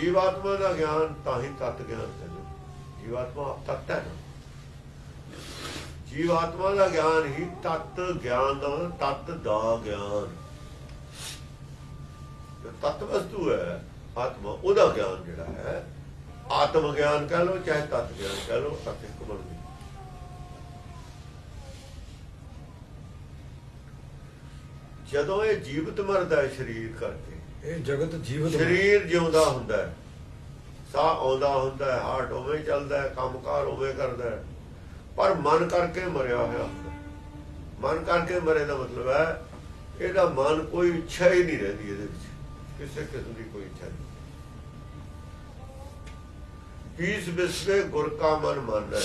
ਜੀਵਾਤਮਾ ਦਾ ਗਿਆਨ ਤਾਂ ਹੀ ਤਤ ਗਿਆਨ ਹੈ ਜੀਵਾਤਮਾ ਤਤ ਹੈ ਨਾ। ਜੀਵਾਤਮਾ ਦਾ ਗਿਆਨ ਹੀ ਤਤ ਗਿਆਨ ਦਾ, ਤਤ ਦਾ ਗਿਆਨ। ਜੋ ਤਤ ਵਸਤੂ ਹੈ, ਆਤਮਾ, ਉਹਦਾ ਗਿਆਨ ਜਿਹੜਾ ਹੈ, ਆਤਮ ਗਿਆਨ ਕਹ ਲੋ ਚਾਹੇ ਤਤ ਗਿਆਨ ਕਹ ਲਓ, ਤਤ ਇੱਕ ਬਣ ਗਈ ਜਦੋਂ ਇਹ ਜੀਵਤ ਮਰਦਾ ਹੈ, ਸਰੀਰ ਕਰਕੇ ਇਹ ਜਗਤ ਜੀਵਤ ਸਰੀਰ ਜਿਉਂਦਾ ਹੁੰਦਾ ਹੈ। ਸਾਹ ਆਉਂਦਾ ਹੁੰਦਾ ਹੈ ਹਾਰਟ ਉਵੇਂ ਚੱਲਦਾ ਹੈ, ਕੰਮਕਾਰ ਉਵੇਂ ਕਰਦਾ ਹੈ। ਪਰ ਮਨ ਕਰਕੇ ਮਰਿਆ ਹੋਇਆ ਮਨ ਕਰਕੇ ਮਰੇ ਦਾ ਮਤਲਬ ਹੈ, ਇਹਦਾ ਮਨ ਕੋਈ ਇੱਛਾ ਹੀ ਨਹੀਂ ਰਹਿੰਦੀ ਇਹਦੇ ਵਿੱਚ। ਕਿਸੇ ਕਿਸਮ ਦੀ ਕੋਈ ਇੱਛਾ ਨਹੀਂ। ਪੀਸ ਬਿਸਵੇ ਗੁਰ ਕਾ ਮਨ ਮੰਨ। ਹੈ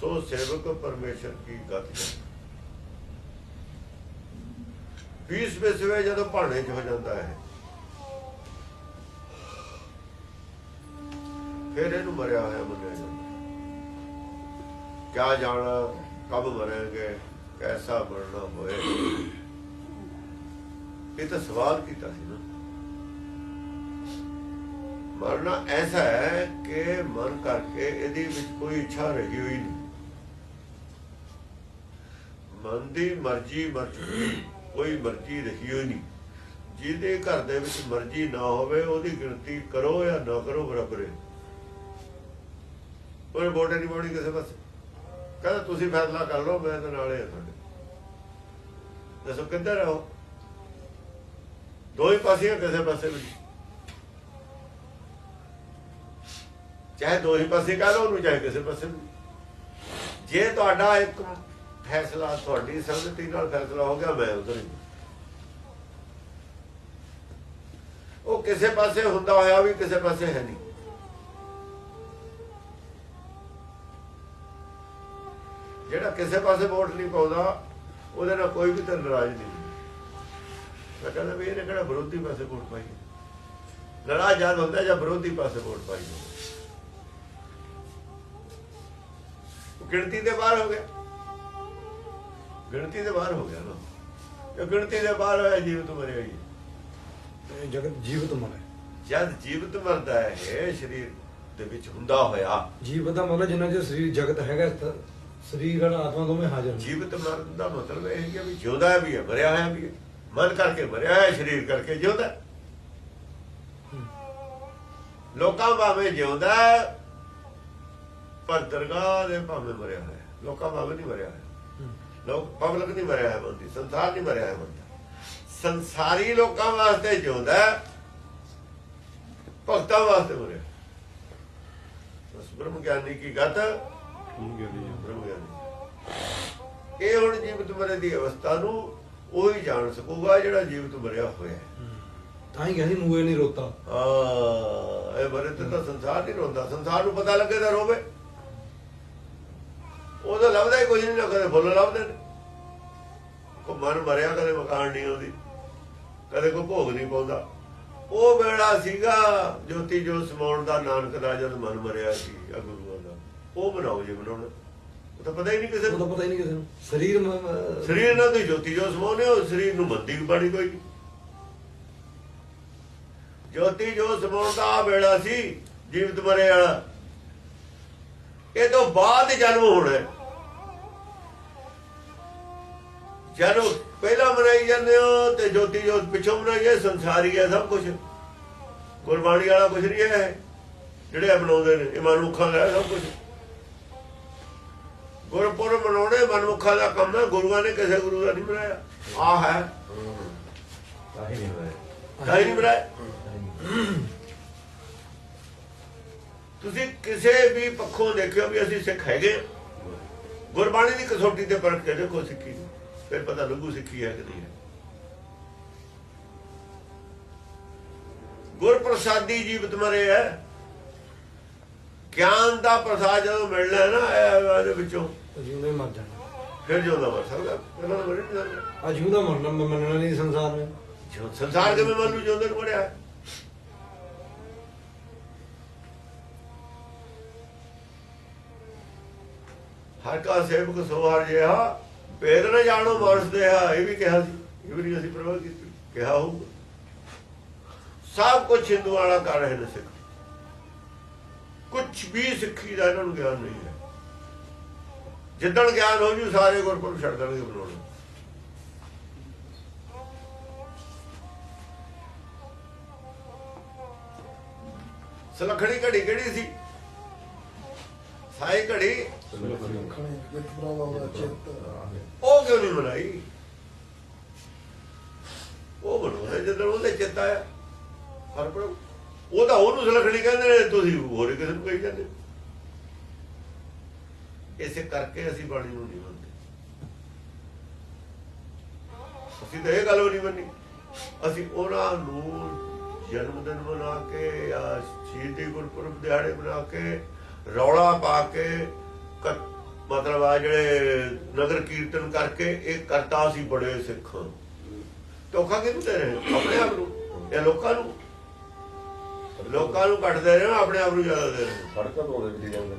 ਸੋ ਸੇਵਕ ਪਰਮੇਸ਼ਰ ਕੀ ਗਤ ਹੈ ਪੀਸ ਬਿਸਵੇ ਜਦੋਂ ਭਾਣੇ ਚ ਹੋ ਜਾਂਦਾ ਹੈ। ਫਿਰ ਇਹਨੂੰ ਮਰਿਆ ਹੋਇਆ ਮੰਨਿਆ ਜਾਂਦਾ ਕਿਆ ਜਾਣਾ, ਕਬ ਮਰਾਂਗੇ, ਕੈਸਾ ਮਰਨਾ ਹੋਏ। ਇਹ ਤਾਂ ਸਵਾਲ ਕੀਤਾ ਸੀ ਨਾ। ਮਰਨਾ ਐਸਾ ਹੈ ਕਿ ਮਨ ਕਰਕੇ ਇਹਦੀ ਵਿੱਚ ਕੋਈ ਇੱਛਾ ਰਹੀ ਹੋਈ ਨਹੀਂ। ਮਨ ਦੀ ਮਰਜ਼ੀ ਮਰ ਚੁੱਕੀ ਕੋਈ ਮਰਜ਼ੀ ਰਹੀ ਹੋਈ ਨਹੀਂ। ਜਿਹਦੇ ਘਰ ਦੇ ਵਿੱਚ ਮਰਜ਼ੀ ਨਾ ਹੋਵੇ, ਉਹਦੀ ਗਿਣਤੀ ਕਰੋ ਜਾਂ ਨਾ ਕਰੋ ਬਰਾਬਰ ਹੈ। ਉਹਨੇ ਵੋਟ ਨਹੀਂ ਪਾਉਣੀ ਕਿਸੇ ਪਾਸੇ। ਕਹਿੰਦਾ, ਤੁਸੀਂ ਫੈਸਲਾ ਕਰ ਲਓ, ਮੈਂ ਤਾਂ ਨਾਲੇ ਆ ਤੁਹਾਡੇ। ਦੱਸੋ, ਕਿੱਧਰ ਰਹੋ ਦੋ ਹੀ ਪਾਸੇ ਕਿਸੇ ਪਾਸੇ ਵੀ? ਚਾਹੇ ਦੋ ਹੀ ਪਾਸੇ ਕਹਿ ਲਓ ਉਹਨੂੰ, ਚਾਹੇ ਕਿਸੇ ਪਾਸੇ ਵੀ। ਜੇ ਤੁਹਾਡਾ ਇੱਕ ਫੈਸਲਾ ਤੁਹਾਡੀ ਸੰਗਤੀ ਨਾਲ ਫੈਸਲਾ ਹੋ ਗਿਆ, ਮੈਂ ਉਧਰ ਹੀ ਉਹ ਕਿਸੇ ਪਾਸੇ ਹੁੰਦਾ ਹੋਇਆ ਵੀ ਕਿਸੇ ਪਾਸੇ ਹੈ ਨਹੀਂ। ਜਿਹੜਾ ਕਿਸੇ ਪਾਸੇ ਵੋਟ ਨਹੀਂ ਪਾਉਂਦਾ, ਉਹਦੇ ਨਾਲ ਕੋਈ ਵੀ ਤਾਂ ਨਾਰਾਜ਼ ਨਹੀਂ। ਮੈਂ ਕਹਿੰਦਾ ਵੀ ਇਹਨੇ ਕਿਹੜਾ ਵਿਰੋਧੀ ਪਾਸੇ ਵੋਟ ਪਾਈ ਹੈ। ਨਾਰਾਜ਼ ਜਦ ਹੁੰਦਾ ਜਾਂ ਵਿਰੋਧੀ ਪਾਸੇ ਵੋਟ ਪਾਈ ਗਿਣਤੀ ਦੇ ਬਾਹਰ ਹੋ ਗਿਆ। ਗਿਣਤੀ ਦੇ ਬਾਹਰ ਹੋ ਗਿਆ ਨਾ ਜੇ ਗਿਣਤੀ ਦੇ ਬਾਹਰ ਹੋਇਆ ਜੀਵਤ ਮਰਿਆ ਹੀ ਹੈ। ਇਹ ਜਗਤ ਜੀਵਤ ਹੈ ਜਦ ਜੀਵਤ ਮਰਦਾ ਹੈ ਇਹ ਸਰੀਰ ਦੇ ਵਿੱਚ ਹੁੰਦਾ ਹੋਇਆ ਜੀਵਤ ਦਾ ਮਤਲਬ ਜਿੰਨਾ ਚਿਰ ਸਰੀਰ ਜਗਤ ਹੈਗਾ ਸਰੀਰ ਨਾਲ ਆਤਮਾ ਦੋਵੇਂ ਹਾਜ਼ਰ ਜੀਵਤ ਮਰਨ ਦਾ ਮਤਲਬ ਇਹ ਹੈ ਕਿ ਵੀ ਜਿਉਂਦਾ ਵੀ ਹੈ ਮਰਿਆ ਹੋਇਆ ਵੀ ਹੈ ਮਨ ਕਰਕੇ ਮਰਿਆ ਹੋਇਆ ਸਰੀਰ ਕਰਕੇ ਜਿਉਂਦਾ ਹੈ। ਲੋਕਾਂ ਭਾਵੇਂ ਜਿਉਂਦਾ ਹੈ, ਪਰ ਦਰਗਾਹ ਦੇ ਭਾਵੇਂ ਮਰਿਆ ਹੋਇਆ ਹੈ। ਲੋਕਾਂ ਭਾਵੇਂ ਨਹੀਂ ਮਰਿਆ ਹੋਇਆ ਹੂੰ। ਲੋਕ ਪਬਲਿਕ ਨਹੀਂ ਮਰਿਆ ਹੈ ਬੰਦੀ ਸੰਸਾਰ ਨਹੀਂ ਮਰਿਆ ਹੈ ਬੰਦਾ। ਸੰਸਾਰੀ ਲੋਕਾਂ ਵਾਸਤੇ ਜਿਉਂਦਾ ਹੈ, ਭਗਤਾਂ ਵਾਸਤੇ ਮਰਿਆ। ਬਸ ਬ੍ਰਹਮ ਗਿਆਨੀ ਕੀ ਗਤ ਬ੍ਰਹਮ ਗਿਆਨੀ ਇਹ ਹੁਣ ਜੀਵਤ ਮਰੇ ਦੀ ਅਵਸਥਾ ਨੂੰ ਉਹੀ ਜਾਣ ਸਕੂਗਾ ਜਿਹੜਾ ਜੀਵਤ ਮਰਿਆ ਹੋਇਆ ਹੈ। ਤਾਂ ਹੀ ਕਹਿੰਦੀ ਮੂਏ ਨਹੀਂ ਰੋਤਾ। ਆ ਇਹ ਤੇ ਤਾਂ ਸੰਸਾਰ ਨਹੀਂ ਰੋਂਦਾ। ਸੰਸਾਰ ਨੂੰ ਪਤਾ ਲੱਗੇ ਤਾਂ ਰੋਵੇ। ਉਹਦਾ ਲੱਭਦਾ ਹੀ ਕੁਝ ਨਹੀਂ ਨਾ ਕਦੇ ਫੁੱਲ ਲੱਭਦੇ ਨੇ। ਕੋ ਮਨ ਮਰਿਆ ਕਦੇ ਮਕਾਨ ਨਹੀਂ ਆਉਂਦੀ ਕਦੇ ਕੋਈ ਭੋਗ ਨਹੀਂ ਪਾਉਂਦਾ। ਉਹ ਵੇੜਾ ਸੀਗਾ ਜੋਤੀ ਜੋ ਸਮਾਉਣ ਦਾ ਨਾਨਕ ਦਾ ਜਦ ਮਨ ਮਰਿਆ ਸੀ ਆ ਗੁਰੂਆਂ ਦਾ। ਉਹ ਬਣਾਓ ਜੇ ਬਣਾਉਣਾ। ਉਹ ਤਾਂ ਪਤਾ ਹੀ ਨਹੀਂ ਕਿਸੇ ਤਾਂ ਨੂੰ। ਪਤਾ ਹੀ ਨਹੀਂ ਕਿਸੇ ਨੂੰ। ਸਰੀਰ ਸਰੀਰ ਨਾਲ ਦੀ ਜੋਤੀ ਜੋ ਸਮਾਉਨੇ ਉਹ ਸਰੀਰ ਨੂੰ ਬੰਦੀ ਬਣੀ ਕੋਈ ਜੋਤੀ ਜੋ ਸਮਾਉਣ ਦਾ ਵੇੜਾ ਸੀ ਜੀਵਤ ਮਰੇ ਵਾਲਾ। ਇਹ ਤੋਂ ਬਾਅਦ ਜਨਮ ਹੋਣਾ। ਜਦੋਂ ਪਹਿਲਾਂ ਮਨਾਈ ਜਾਂਦੇ ਹੋ ਤੇ ਜੋਤੀ ਜੋ ਪਿੱਛੋਂ ਮਨਾਈਏ ਸੰਸਾਰੀ ਹੈ ਸਭ ਕੁਝ ਗੁਰਬਾਣੀ ਵਾਲਾ ਕੁਝ ਨਹੀਂ ਹੈ। ਜਿਹੜੇ ਬਣਾਉਂਦੇ ਨੇ ਇਹ ਮਨੁੱਖਾਂ ਦਾ ਸਭ ਕੁਝ ਗੁਰਪੁਰਬ ਮਨਾਉਣੇ ਮਨੁੱਖਾਂ ਦਾ ਕੰਮ ਹੈ। ਗੁਰੂਆਂ ਨੇ ਕਿਸੇ ਗੁਰੂ ਦਾ ਨਹੀਂ ਬਣਾਇਆ ਆ ਹੈ। ਤਾਂ ਹੀ ਨਹੀਂ ਬਣਾਇਆ ਤੁਸੀਂ ਕਿਸੇ ਵੀ ਪੱਖੋਂ ਦੇਖਿਓ ਵੀ ਅਸੀਂ ਸਿੱਖ ਹੈਗੇ। ਗੁਰਬਾਣੀ ਦੀ ਕਸੌਟੀ ਤੇ ਪਰਖ ਕੇ ਦੇਖੋ ਸਿੱਖੀ। ਫਿਰ ਪਤਾ ਲੱਗੂ ਸਿੱਖੀ ਹੈ ਕਿ ਨਹੀਂ ਹੈ। ਗੁਰ ਪ੍ਰਸਾਦੀ ਜੀਵਤ ਮਰੇ ਹੈ। ਗਿਆਨ ਦਾ ਪ੍ਰਸਾਦ ਜਦੋਂ ਮਿਲਣਾ ਹੈ ਨਾ ਇਹ ਇਹਦੇ ਵਿੱਚੋਂ ਜਿਉਂਦੇ ਮਰ ਜਾਣਾ। ਫਿਰ ਜਿਉਂਦਾ ਮਰ ਸਕਦਾ। ਪਹਿਲਾਂ ਮਰ ਨਹੀਂ ਸਕਦਾ। ਆ ਜਿਉਂਦਾ ਮਰਨਾ ਮੰਨਣਾ ਨਹੀਂ ਸੰਸਾਰ ਜੋ ਸੰਸਾਰ ਕਿਵੇਂ ਮਨ ਨੂੰ ਜਿਉਂਦੇ ਨੂੰ ਮਰਿਆ। ਹਰ ਕਾ ਸੇਵਕ ਸੋ ਹਰ ਜਿਹਾ, ਭੇਦ ਨਾ ਜਾਣੋ ਮਾਨਸ ਦੇਹਾ ਇਹ ਵੀ ਕਿਹਾ ਸੀ, ਇਹ ਵੀ ਅਸੀਂ ਪ੍ਰਵਾਹ ਕੀਤੀ, ਕਿਹਾ ਹੋਊਗਾ। ਸਭ ਕੁਝ ਹਿੰਦੂ ਵਾਲਾ ਕਰ ਰਹੇ ਨੇ ਸਿੱਖ। ਕੁਝ ਵੀ ਸਿੱਖੀ ਦਾ ਇਹਨਾਂ ਨੂੰ ਗਿਆਨ ਨਹੀਂ ਹੈ। ਜਿੱਦਣ ਗਿਆਨ ਹੋ ਜੂ, ਸਾਰੇ ਗੁਰਪੁਰਬ ਛੱਡ ਦੇਣਗੇ ਬਣਾਉਣ। ਸਲਖਣੀ ਘੜੀ ਕਿਹੜੀ ਸੀ? ਸਾਈ ਘੜੀ ਉਹ ਕਿਉਂ ਨਹੀਂ ਬਣਾਈ ਉਹ ਬਣਾਉਂਦੇ ਜਦੋਂ ਉਹਦੇ ਚਿੱਤ ਆਇਆ ਹਰ ਪਰ ਉਹ ਤਾਂ ਉਹਨੂੰ ਸਲਖਣੀ ਕਹਿੰਦੇ ਨੇ ਤੁਸੀਂ ਹੋਰ ਕਿਸੇ ਨੂੰ ਕਹੀ ਜਾਂਦੇ ਇਸੇ ਕਰਕੇ ਅਸੀਂ ਬਾਣੀ ਨੂੰ ਨਹੀਂ ਮੰਨਦੇ ਅਸੀਂ ਤਾਂ ਇਹ ਗੱਲ ਵੀ ਨਹੀਂ ਮੰਨੀ ਅਸੀਂ ਉਹਨਾਂ ਨੂੰ ਜਨਮ ਦਿਨ ਮਨਾ ਕੇ ਜਾਂ ਸ਼ਹੀਦੀ ਗੁਰਪੁਰਬ ਦਿਹਾੜੇ ਮਨਾ ਕੇ ਰੌਲਾ ਪਾ ਕੇ ਮਤਲਬ ਆ ਜਿਹੜੇ ਨਗਰ ਕੀਰਤਨ ਕਰਕੇ ਇਹ ਕਰਤਾ ਸੀ ਬੜੇ ਸਿੱਖ। ਧੋਖਾ ਕਿਹਨੂੰ ਦੇ ਰਹੇ? ਆਪਣੇ ਆਪ ਨੂੰ ਇਹ ਲੋਕਾਂ ਨੂੰ? ਲੋਕਾਂ ਨੂੰ ਘੱਟ ਦੇ ਰਹੇ ਆਪਣੇ ਆਪ ਨੂੰ ਜ਼ਿਆਦਾ ਦੇ ਰਹੇ ਸੜਕਾਂ ਤੋਂ ਉਹਦੇ ਵਿੱਚ ਜਾਂਦੇ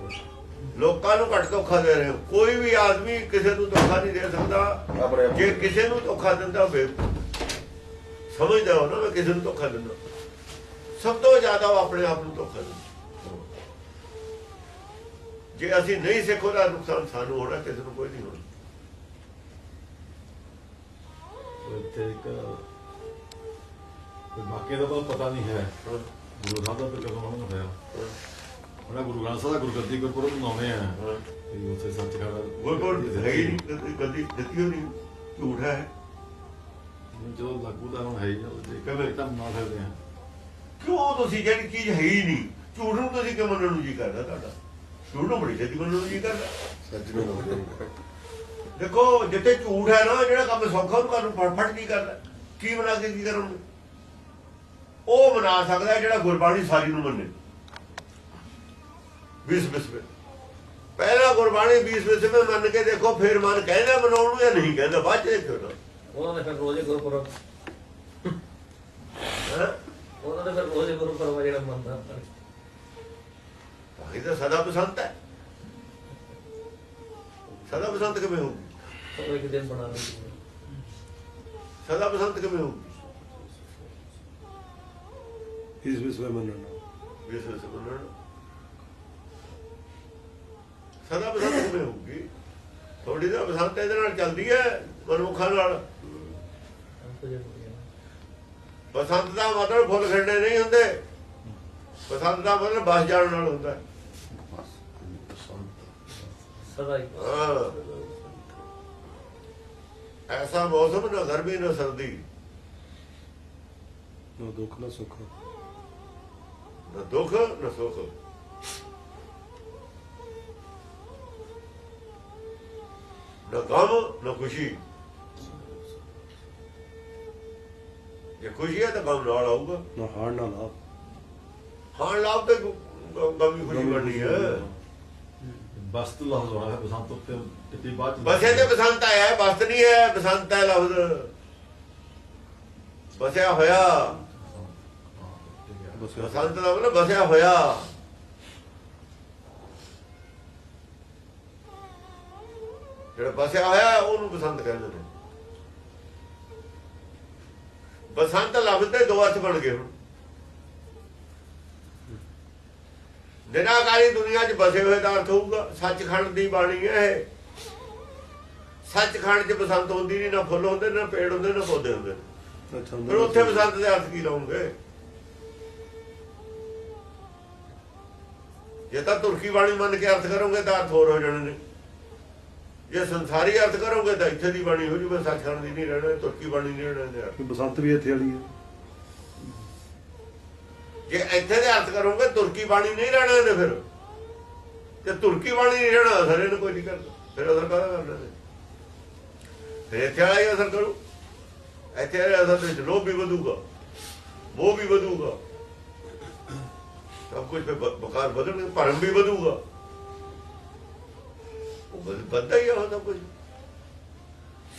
ਲੋਕਾਂ ਨੂੰ ਘੱਟ ਧੋਖਾ ਦੇ ਰਹੇ ਕੋਈ ਵੀ ਆਦਮੀ ਕਿਸੇ ਨੂੰ ਧੋਖਾ ਨਹੀਂ ਦੇ ਸਕਦਾ। ਜੇ ਕਿਸੇ ਨੂੰ ਧੋਖਾ ਦਿੰਦਾ ਹੋਵੇ ਸਮਝਦਾ ਹੋ ਨਾ ਮੈਂ ਕਿਸੇ ਨੂੰ ਧੋਖਾ ਦਿੰਦਾ। ਸਭ ਤੋਂ ਜ਼ਿਆਦਾ ਉਹ ਆਪਣੇ ਆਪ ਨੂੰ ਧੋਖਾ ਦਿੰਦਾ। ਜੇ ਅਸੀਂ ਨਹੀਂ ਸਿੱਖ ਉਹਦਾ ਨੁਕਸਾਨ ਸਾਨੂੰ ਹੋਣਾ ਕਿਸੇ ਨੂੰ ਕੋਈ ਨਹੀਂ ਹੋਣਾ। ਕੋਈ ਵਾਕਿਆ ਦਾ ਤਾਂ ਪਤਾ ਨਹੀਂ ਹੈ। ਗੁਰੂ ਸਾਹਿਬ ਦਾ ਫਿਰ ਕਦੋਂ ਉਹਨਾਂ ਹੋਇਆ। ਹਾਂ, ਉਹਨਾਂ ਗੁਰੂ ਗ੍ਰੰਥ ਸਾਹਿਬ ਦਾ ਗੁਰਗੱਦੀ ਗੁਰਪੁਰਬ ਮਨਾਉਂਦੇ ਆ। ਹਾਂ। ਤੇ ਉੱਥੇ ਸੱਚਖੰਡ ਗੁਰਪੁਰਬ ਹੈ ਹੀ ਨਹੀਂ ਕਦੀ ਗਲਤੀ ਦਿੱਤੀ ਹੋਣੀ ਝੂਠ ਹੈ। ਜੋ ਲਾਗੂ ਦਾ ਹੁਣ ਹੈ ਹੀ ਜੇ ਕਿਵੇਂ? ਤਾਂ ਮਨਾ ਸਕਦੇ ਆ। ਕਿਉਂ ਤੁਸੀਂ ਜਿਹੜੀ ਚੀਜ਼ ਹੈ ਹੀ ਨਹੀਂ? ਝੂਠ ਨੂੰ ਤੁਸੀਂ ਕਿਉਂ ਮੰਨਣ ਨੂੰ ਜੀ ਕਰਦਾ ਤੁਹਾਡਾ? ਨੂੰ ਬੜੀ ਛੇਤੀ ਮੰਨਣ ਨੂੰ ਜੀ ਕਰਦਾ ਸੱਚ ਨੂੰ ਦੇਖੋ ਜਿੱਥੇ ਝੂਠ ਹੈ ਨਾ ਜਿਹੜਾ ਕੰਮ ਸੌਖਾ ਉਹਨੂੰ ਕਰਨ ਫਟਫਟ ਨਹੀਂ ਕਰਦਾ ਕੀ ਬਣਾ ਕੇ ਕੀ ਕਰਨਗੇ ਉਹ ਬਣਾ ਸਕਦਾ ਹੈ ਜਿਹੜਾ ਗੁਰਬਾਣੀ ਸਾਰੀ ਨੂੰ ਮੰਨੇ। 20 ਬਿਸਵੇ ਪਹਿਲਾ ਗੁਰਬਾਣੀ 20 ਬਿਸਵੇ ਮੰਨ ਕੇ ਦੇਖੋ ਫਿਰ ਮਨ ਕਹਿੰਦਾ ਮਨਾਉਣ ਨੂੰ ਜਾਂ ਨਹੀਂ ਕਹਿੰਦਾ ਬਾਅਦ ਚ ਦੇਖੋ ਨਾ ਉਹਨਾਂ ਨੇ ਫਿਰ ਰੋਜ਼ੇ ਗੁਰਪੁਰਬ। ਹੈਂ? ਉਹਨਾਂ ਨੇ ਫਿਰ ਰੋਜ਼ੇ ਗੁਰਪੁਰਬ ਜਿਹੜਾ ਮੰਨਦਾ। ਇਹ ਤਾਂ ਸਦਾ ਬਸੰਤ ਹੈ। ਸਦਾ ਬਸੰਤ ਕਿਵੇਂ ਹੋਊਗੀ? ਉਹ ਇੱਕ ਦਿਨ ਬਣਾ ਲਈ। ਸਦਾ ਬਸੰਤ ਕਿਵੇਂ ਹੋਊਗੀ? ਇਸ ਵਿਸ਼ੇ ਮੰਨਣਾ। 20 ਬਿਸਵੇ ਮੰਨਣ। ਸਦਾ ਬਸੰਤ ਕਿਵੇਂ ਹੋਊਗੀ? ਥੋੜੀ ਦਾ ਬਸੰਤ ਇਹਦੇ ਨਾਲ ਚੱਲਦੀ ਹੈ ਮਨੁੱਖਾਂ ਨਾਲ। ਹੋ ਬਸੰਤ ਦਾ ਮਤਲਬ ਫੁੱਲ ਖਿੜਨੇ ਨਹੀਂ ਹੁੰਦੇ। ਬਸੰਤ ਦਾ ਮਤਲਬ ਬਸ ਜਾਣ ਨਾਲ ਹੁੰਦਾ। ਹੈ। ਸਦਾ ਹੀ। ਹਾਂ। ਐਸਾ ਮੌਸਮ ਨਾ ਗਰਮੀ ਨਾ ਸਰਦੀ। ਨਾ ਦੁੱਖ ਨਾ ਸੁੱਖ। ਨਾ ਦੁੱਖ ਨਾ ਸੁੱਖ। ਨਾ ਗਮ ਨਾ ਖੁਸ਼ੀ। ਜੇ ਖੁਸ਼ੀ ਹੈ ਤਾਂ ਗਮ ਨਾਲ ਆਊਗਾ। ਨਾ ਹਾਰ ਨਾ ਲਾਭ। ਹਾਂ ਲਾਭ ਤੇ ਗਮ ਵੀ ਖੁਸ਼ੀ ਬਣਨੀ ਹੈ। ਬਸਤ ਲਫ਼ਜ਼ ਹੋਣਾ ਹੈ ਬਸੰਤ ਉੱਤੇ ਟਿੱਪੀ ਬਾਅਦ ਚ ਬਸੇ ਤੇ ਬਸੰਤ ਆਇਆ ਬਸਤ ਨਹੀਂ ਹੈ ਬਸੰਤ ਹੈ ਲਫ਼ਜ਼। ਬਸਿਆ ਹੋਇਆ। ਬਸ ਬਸੰਤ ਦਾ ਮਤਲਬ ਬਸਿਆ ਹੋਇਆ। ਜਿਹੜਾ ਬਸਿਆ ਹੋਇਆ ਉਹਨੂੰ ਬਸੰਤ ਕਹਿੰਦੇ ਨੇ। ਬਸੰਤ ਲਫ਼ਜ਼ ਦੇ ਦੋ ਅਰਥ ਬਣ ਗਏ ਹੁਣ। ਨਿਰਾਕਾਰੀ ਦੁਨੀਆ 'ਚ ਬਸੇ ਹੋਏ ਦਾ ਅਰਥ ਹੋਊਗਾ ਸੱਚਖੰਡ ਦੀ ਬਾਣੀ ਹੈ ਇਹ। ਸੱਚਖੰਡ 'ਚ ਬਸੰਤ ਹੁੰਦੀ ਨਹੀਂ ਨਾ ਫੁੱਲ ਹੁੰਦੇ ਨਾ ਪੇੜ ਹੁੰਦੇ ਨਾ ਪੌਦੇ ਹੁੰਦੇ। ਫਿਰ ਉੱਥੇ ਬਸੰਤ ਦੇ ਅਰਥ ਕੀ ਲਾਉਂਗੇ? ਜੇ ਤਾਂ ਤੁਰਕੀ ਬਾਣੀ ਮੰਨ ਕੇ ਅਰਥ ਕਰੋਗੇ ਤਾਂ ਅਰਥ ਹੋਰ ਹੋ ਜਾਣੇ ਨੇ ਜੇ ਸੰਸਾਰੀ ਅਰਥ ਕਰੋਗੇ ਤਾਂ ਇੱਥੇ ਦੀ ਬਾਣੀ ਹੋ ਜੂਗਾ ਸੱਚਖੰਡ ਦੀ ਨਹੀਂ ਰਹਿਣਾ ਤੁਰਕੀ ਬਾਣੀ ਨਹੀਂ ਰਹਿਣਾ ਬਸੰਤ ਵੀ ਇੱਥੇ ਵਾਲੀ ਹੈ। ਜੇ ਇੱਥੇ ਦੇ ਅਰਥ ਕਰੋਗੇ, ਤੁਰਕੀ ਬਾਣੀ ਨਹੀਂ ਰਹਿਣਾ ਇਹਨੇ ਫਿਰ। ਤੇ ਤੁਰਕੀ ਬਾਣੀ ਨਹੀਂ ਰਹਿਣਾ ਅਸਰ ਇਹਨੂੰ ਕੋਈ ਨਹੀਂ ਕਰਦਾ। ਫਿਰ ਅਸਰ ਕਾਹਦਾ ਕਰਨਾ ਫਿਰ ਇੱਥੇ ਵਾਲਾ ਹੀ ਅਸਰ ਕਰੂ। ਇੱਥੇ ਵਾਲੇ ਅਸਰ ਵਿੱਚ ਲੋਭ ਵੀ ਵਧੂਗਾ, ਮੋਹ ਵੀ ਵਧੂਗਾ। ਸਭ ਕੁਝ ਬਕਾਰ ਵਧਣਗੇ, ਭਰਮ ਵੀ ਵਧੂਗਾ। ਉਹ ਬਦ- ਹੀ ਆ ਉਹ ਸਭ ਕੁਝ।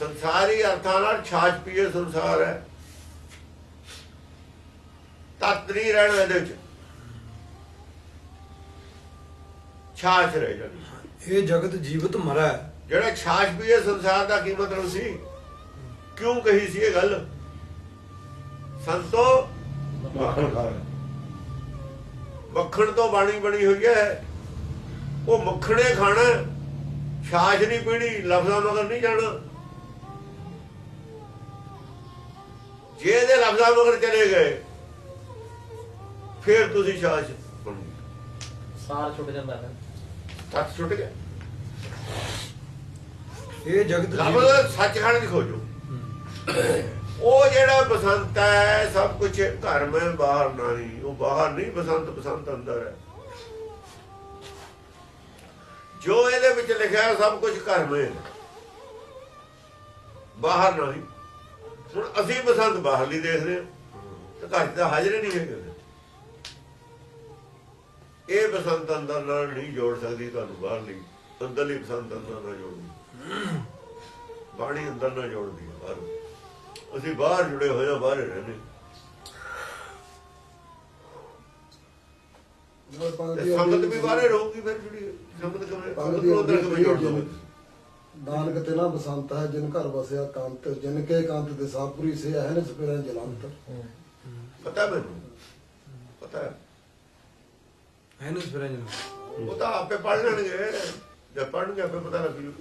ਸੰਸਾਰੀ ਅਰਥਾਂ ਨਾਲ ਛਾਜ ਪੀਏ ਸੰਸਾਰ ਹੈ। ਤਤ ਨਹੀਂ ਰਹਿਣਾ ਇਹਦੇ ਵਿੱਚ। ਛਾਛ ਰਹਿ ਜਾਣੀ ਇਹ ਜਗਤ ਜੀਵਤ ਮਰਾ ਜਿਹੜਾ ਛਾਛ ਪੀਏ ਸੰਸਾਰ ਦਾ ਕੀ ਮਤਲਬ ਸੀ? ਕਿਉਂ ਕਹੀ ਸੀ ਇਹ ਗੱਲ? ਸੰਤੋ ਮੱਖਣ ਤੋਂ ਬਾਣੀ ਬਣੀ ਹੋਈ ਹੈ। ਉਹ ਮੱਖਣੇ ਖਾਣਾ। ਛਾਛ ਨਹੀਂ ਪੀਣੀ ਲਫ਼ਜ਼ਾਂ ਮਗਰ ਨਹੀਂ ਜਾਣਾ। ਜੇ ਇਹਦੇ ਲਫ਼ਜ਼ਾਂ ਮਗਰ ਚਲੇ ਗਏ ਫਿਰ ਤੁਸੀਂ ਪੀਣੀ। ਸਾਰ ਛੁੱਟ ਜਾਂਦਾ ਹੈ ਹੱਥ ਛੁੱਟ ਗਿਆ। ਇਹ ਜਗਤ ਲਫ਼ਜ਼ ਸੱਚਖੰਡ ਦੀ ਖੋਜੋ। ਉਹ ਜਿਹੜਾ ਬਸੰਤ ਹੈ ਸਭ ਕੁਝ ਘਰ ਮੈਂ ਬਾਹਰ ਨਹੀਂ ਉਹ ਬਾਹਰ ਨਹੀਂ ਬਸੰਤ ਬਸੰਤ ਅੰਦਰ ਹੈ। ਜੋ ਇਹਦੇ ਵਿੱਚ ਲਿਖਿਆ ਹੈ, ਸਭ ਕੁਝ ਘਰ ਮੈਂ ਹੈ। ਬਾਹਰ ਨਹੀਂ ਹੁਣ ਅਸੀਂ ਬਸੰਤ ਬਾਹਰਲੀ ਦੇਖਦੇ ਹਾਂ। ਤੇ ਘਰ 'ਚ ਤਾਂ ਹਾਜ਼ਰ ਨਹੀਂ ਹੈਗੇ। ਇਹ ਬਸੰਤ ਅੰਦਰ ਨਾਲ ਨਹੀਂ ਜੋੜ ਸਕਦੀ ਤੁਹਾਨੂੰ ਬਾਹਰਲੀ ਅੰਦਰਲੀ ਬਸੰਤ ਅੰਦਰ ਨਾਲ ਜੋੜਦੀ ਬਾਣੀ ਅੰਦਰ ਨਾਲ ਜੋੜਦੀ ਬਾਹਰ। ਅਸੀਂ ਬਾਹਰ ਜੁੜੇ ਹੋਏ ਹਾਂ ਬਾਹਰ ਰਹਿੰਦੇ ਸੰਗਤ ਵੀ ਬਾਹਰੇ ਰਹੂਗੀ ਫਿਰ ਜੁੜੀ ਸੰਗਤ ਨੂੰ ਅੰਦਰ ਕਿਵੇਂ ਜੋੜ ਦੋਗੇ ਨਾਨਕ ਤੇ ਨਾ ਬਸੰਤ ਹੈ ਜਿਨ ਘਰ ਵਸਿਆ ਕੰਤ ਜਿਨ ਕੇ ਕੰਤ ਦੇ ਸਾਪੁਰੀ ਸੇ ਹੈ ਨ ਸਪਿਰਾਂ ਜਲੰਤ ਪਤਾ ਮੈਨੂੰ? ਪਤਾ ਹੈ। ਹੈ ਨਾ ਸਪਰੰਜ ਉਹ ਤਾਂ ਆਪੇ ਪੜ ਲੈਣਗੇ। ਜਦ ਪੜਨਗੇ ਆਪੇ ਪਤਾ ਲੱਗ। ਜੂ